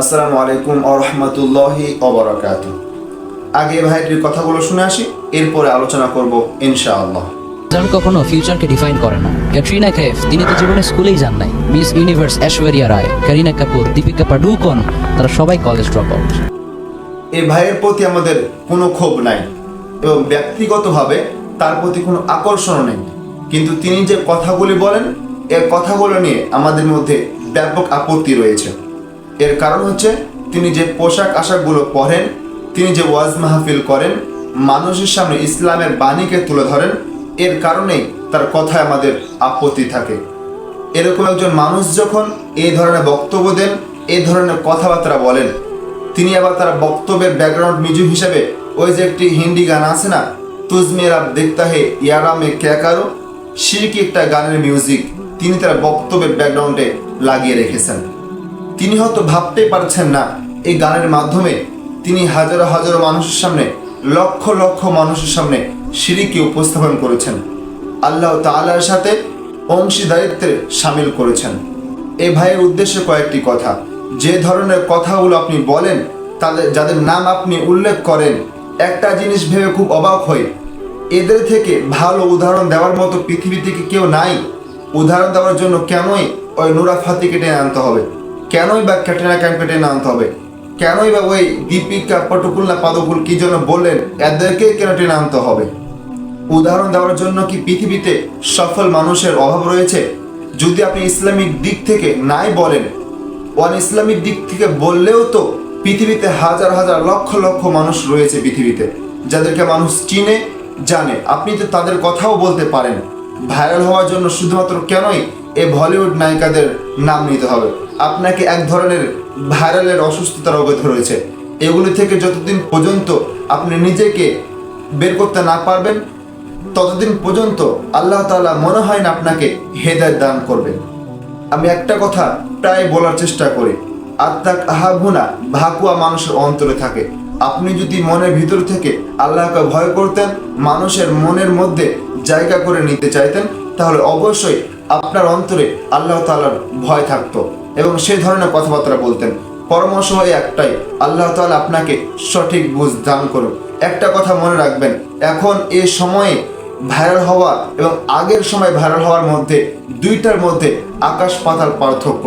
আসসালামু আলাইকুম আরহামতুল্লাহি অবরাকাত আগে ভাইটির কথাগুলো শুনে আসি এরপরে আলোচনা করব ইনশাআল্লাহ। যারা কখনো ফিউচারকে ডিফাইন করে না। ক্যাটরিনা কাইফ তিনি তো জীবনে স্কুলেই যান নাই মিস ইউনিভার্স ঐশ্বরিয়া রায় কারিনা কাপুর দীপিকা পাডুকোন তারা সবাই কলেজ ড্রপ আউট এই ভাইয়ের প্রতি আমাদের কোনো ক্ষোভ নাই এবং ব্যক্তিগতভাবে তার প্রতি কোনো আকর্ষণ নেই। কিন্তু তিনি যে কথাগুলি বলেন এর কথাগুলো নিয়ে আমাদের মধ্যে ব্যাপক আপত্তি রয়েছে। এর কারণ হচ্ছে, তিনি যে পোশাক আশাকগুলো পরেন, তিনি যে ওয়াজ মাহফিল করেন, মানুষের সামনে ইসলামের বাণীকে তুলে ধরেন, এর কারণেই তার কথায় আমাদের আপত্তি থাকে। এরকম একজন মানুষ যখন এই ধরনের বক্তব্য দেন, এই ধরনের কথাবার্তা বলেন, তিনি আবার তার বক্তব্যের ব্যাকগ্রাউন্ড মিউজিক হিসেবে ওই যে একটি হিন্দি গান আছে না, তুজ মেরা দেখতা হে, ইয়ারা মে ক্যা সিরকি একটা গানের মিউজিক তিনি তার বক্তব্যের ব্যাকগ্রাউন্ডে লাগিয়ে রেখেছেন। তিনি হয়তো ভাবতেই পারছেন না এই গানের মাধ্যমে তিনি হাজারো হাজারো মানুষের সামনে, লক্ষ লক্ষ মানুষের সামনে সিঁড়িকে উপস্থাপন করেছেন। আল্লাহ তাআলার সাথে অংশীদারিত্বে সামিল করেছেন। এ ভাইয়ের উদ্দেশ্যে কয়েকটি কথা। যে ধরনের কথাগুলো আপনি বলেন তাদের যাদের নাম আপনি উল্লেখ করেন, একটা জিনিস ভেবে খুব অবাক হই। এদের থেকে ভালো উদাহরণ দেওয়ার মতো পৃথিবী থেকে কেউ নাই। উদাহরণ দেওয়ার জন্য কেনই ওই নুরা ফাতি কেটে আনতে হবে? কেনই বা ক্যাটরিনা ক্যাম্প কেটে আনতে হবে? কেনই বা ওই দীপিকা পটুকুল না পাদকুল কি জন্য বললেন এদেরকে কেন টেনে আনতে হবে? উদাহরণ দেওয়ার জন্য কি পৃথিবীতে সফল মানুষের অভাব রয়েছে? যদি আপনি ইসলামিক দিক থেকে নাই বলেন, ওয়ান ইসলামিক দিক থেকে বললেও তো পৃথিবীতে হাজার হাজার লক্ষ লক্ষ মানুষ রয়েছে পৃথিবীতে, যাদেরকে মানুষ চিনে, জানে। আপনি তো তাদের কথাও বলতে পারেন। ভাইরাল হওয়ার জন্য শুধুমাত্র কেনই এ বলিউড নায়িকাদের নাম নিতে হবে? আপনাকে এক ধরনের ভাইরালের অসুস্থতা রোগে রয়েছে। এগুলি থেকে যতদিন পর্যন্ত আপনি নিজেকে বের করতে না পারবেন, ততদিন পর্যন্ত আল্লাহ তাআলা মনে হয় না আপনাকে হেদায়ত দান করবেন। আমি একটা কথা প্রায় বলার চেষ্টা করি, আত্মাক আহাভুনা ভাকুয়া মানুষের অন্তরে থাকে। আপনি যদি মনের ভিতর থেকে আল্লাহকে ভয় করতেন, মানুষের মনের মধ্যে জায়গা করে নিতে চাইতেন, তাহলে অবশ্যই আপনার অন্তরে আল্লাহ তালার ভয় থাকতো। এবং সেই ধরনের কথাবার্তা বলতেন। পরামর্শ হয় একটাই, আল্লাহ তাআলা আপনাকে সঠিক বুঝ দান করুন একটা কথা মনে রাখবেন, এখন এ সময়ে ভাইরাল হওয়া এবং আগের সময় ভাইরাল হওয়ার মধ্যে, দুইটার মধ্যে আকাশ পাতাল পার্থক্য।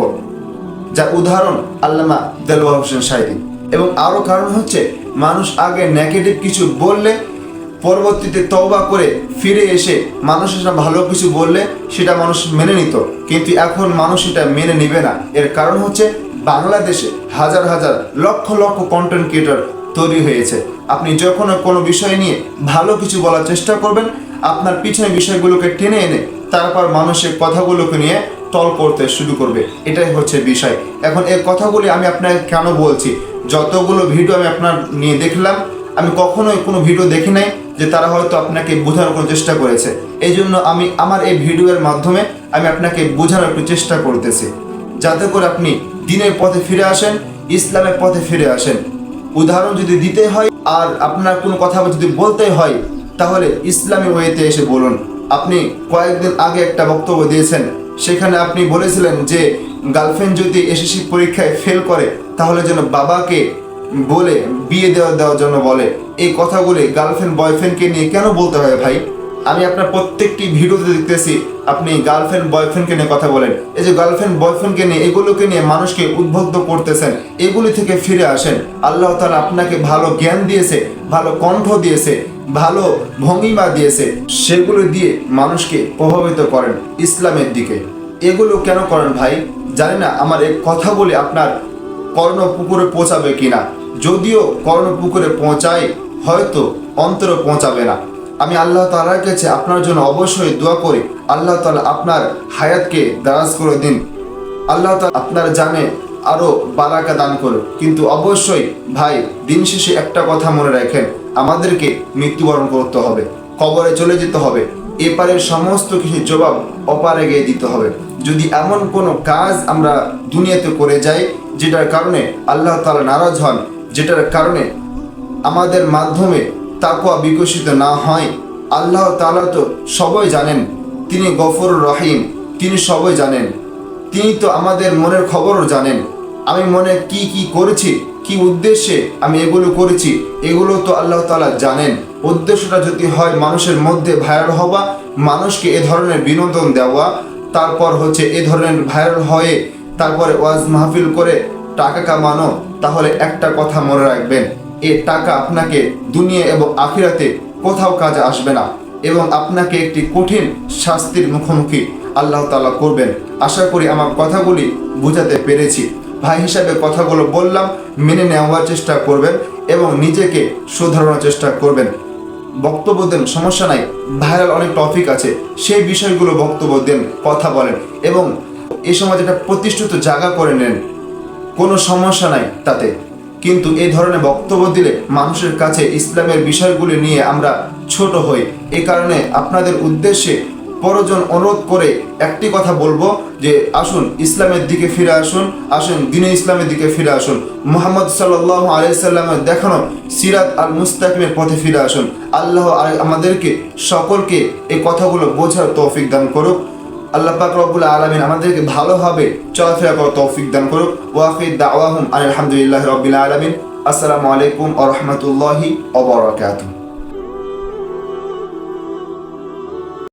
যা উদাহরণ আল্লামা দেলওয়া হোসেন সাইদি এবং আরও কারণ হচ্ছে, মানুষ আগে নেগেটিভ কিছু বললে পরবর্তীতে তওবা করে ফিরে এসে মানুষের সাথে ভালো কিছু বললে সেটা মানুষ মেনে নিত। কিন্তু এখন মানুষ এটা মেনে নিবে না। এর কারণ হচ্ছে বাংলাদেশে হাজার হাজার লক্ষ লক্ষ কন্টেন্ট ক্রিয়েটর তৈরি হয়েছে। আপনি যখন কোনো বিষয় নিয়ে ভালো কিছু বলার চেষ্টা করবেন, আপনার পিছনে বিষয়গুলোকে টেনে এনে তারপর মানুষের কথাগুলোকে নিয়ে টল করতে শুরু করবে। এটাই হচ্ছে বিষয়। এখন এই কথাগুলি আমি আপনাকে কেন বলছি? যতগুলো ভিডিও আমি আপনার নিয়ে দেখলাম, আমি কখনোই কোনো ভিডিও দেখি নাই। যে তারা হয়তো আপনাকে বোঝানোর কোনো চেষ্টা করেছে। এই জন্য আমি আমার এই ভিডিওর মাধ্যমে আমি আপনাকে বোঝানোর একটু চেষ্টা করতেছি। যাতে করে আপনি দিনের পথে ফিরে আসেন, ইসলামের পথে ফিরে আসেন। উদাহরণ যদি দিতে হয় আর আপনার কোনো কথা যদি বলতে হয়, তাহলে ইসলামী ওয়েতে এসে বলুন। আপনি কয়েকদিন আগে একটা বক্তব্য দিয়েছেন, সেখানে আপনি বলেছিলেন যে, গার্লফ্রেন্ড যদি এসএসসি পরীক্ষায় ফেল করে, তাহলে যেন বাবাকে বলে, বিয়ে দেওয়া দেওয়ার জন্য বলে। এই কথাগুলি গার্লফ্রেন্ড বয়ফ্রেন্ডকে নিয়ে কেন বলতে হয় ভাই? আমি আপনার প্রত্যেকটি ভিডিওতে দেখতেছি, আপনি গার্লফ্রেন্ড বয়ফ্রেন্ডকে নিয়ে কথা বলেন। এই যে গার্লফ্রেন্ড বয়ফ্রেন্ডকে নিয়ে, এগুলোকে নিয়ে মানুষকে উদ্বুদ্ধ করতেছেন, এগুলি থেকে ফিরে আসেন। আল্লাহ তাআলা আপনাকে ভালো জ্ঞান দিয়েছে, ভালো কণ্ঠ দিয়েছে, ভালো ভঙ্গিমা দিয়েছে। সেগুলো দিয়ে মানুষকে প্রভাবিত করেন ইসলামের দিকে। এগুলো কেন করেন ভাই? জানি না, আমার এই কথাগুলি আপনার কর্ণপুকুরে পৌঁছাবে কিনা। যদিও কর্ণপুকুরে পৌঁছায়, হয়তো অন্তরে পৌঁছাবে না। আমি আল্লাহ তাআলার কাছে আপনার জন্য অবশ্যই দোয়া করি। আল্লাহ তালা আপনার হায়াতকে দারাজ করে দিন। আল্লাহ তাআলা আপনার জানে আরও বারাকা দান করুন। কিন্তু অবশ্যই ভাই, দিন শেষে একটা কথা মনে রাখেন, আমাদেরকে মৃত্যুবরণ করতে হবে, কবরে চলে যেতে হবে। এপারের সমস্ত কিছু জবাব অপারে গিয়ে দিতে হবে। যদি এমন কোনো কাজ আমরা দুনিয়াতে করে যাই, যেটার কারণে আল্লাহ তালা নারাজ হন যেটার কারণে আমাদের মাধ্যমে তাকুয়া বিকশিত না হয়। আল্লাহ তালা তো সবাই জানেন, তিনি গফর রহিম, তিনি সবাই জানেন। তিনি তো আমাদের মনের খবরও জানেন। আমি মনে কি কি করেছি, কি উদ্দেশ্যে আমি এগুলো করেছি, এগুলো তো আল্লাহ তালা জানেন। উদ্দেশ্যটা যদি হয় মানুষের মধ্যে ভাইরাল হওয়া, মানুষকে এ ধরনের বিনোদন দেওয়া, তারপর হচ্ছে এ ধরনের ভাইরাল হয়ে তারপরে ওয়াজ মাহফিল করে টাকা কামানো, তাহলে একটা কথা মনে রাখবেন, এ টাকা আপনাকে দুনিয়া এবং আখিরাতে কোথাও কাজে আসবে না এবং আপনাকে একটি কঠিন শাস্তির মুখোমুখি আল্লাহ তাআলা করবেন। আশা করি আমার কথাগুলি বুঝাতে পেরেছি। ভাই হিসাবে কথাগুলো বললাম, মেনে নেওয়ার চেষ্টা করবেন এবং নিজেকে শুধরানোর চেষ্টা করবেন। বক্তব্য দেন, সমস্যা নাই। ভাইরাল অনেক টপিক আছে, সেই বিষয়গুলো বক্তব্য দেন, কথা বলেন এবং এ সমাজে একটা প্রতিষ্ঠিত জায়গা করে নেন। কোনো সমস্যা নাই তাতে। কিন্তু এই ধরনের বক্তব্য দিলে মানুষের কাছে ইসলামের বিষয়গুলি নিয়ে আমরা ছোট হই। এ কারণে আপনাদের উদ্দেশ্যে পরজন অনুরোধ করে একটি কথা বলব যে, আসুন ইসলামের দিকে ফিরে আসুন আসুন দিনে ইসলামের দিকে ফিরে আসুন। মোহাম্মদ সাল্লাহ আলাইসাল্লামের দেখানো সিরাত আল মুস্তাকিমের পথে ফিরে আসুন। আল্লাহ আমাদেরকে সকলকে এই কথাগুলো বোঝার তৌফিক দান করুক। আল্লাহ পাক রব্বুল আলমিন আমাদেরকে ভালোভাবে চলাফেরা করার তৌফিক দান করুক। ওয়াফিদ দাওয়াহুম আলহামদুলিল্লাহ রব্বিল আলমিন। আসসালামু আলাইকুম আ রহমতুল্লাহি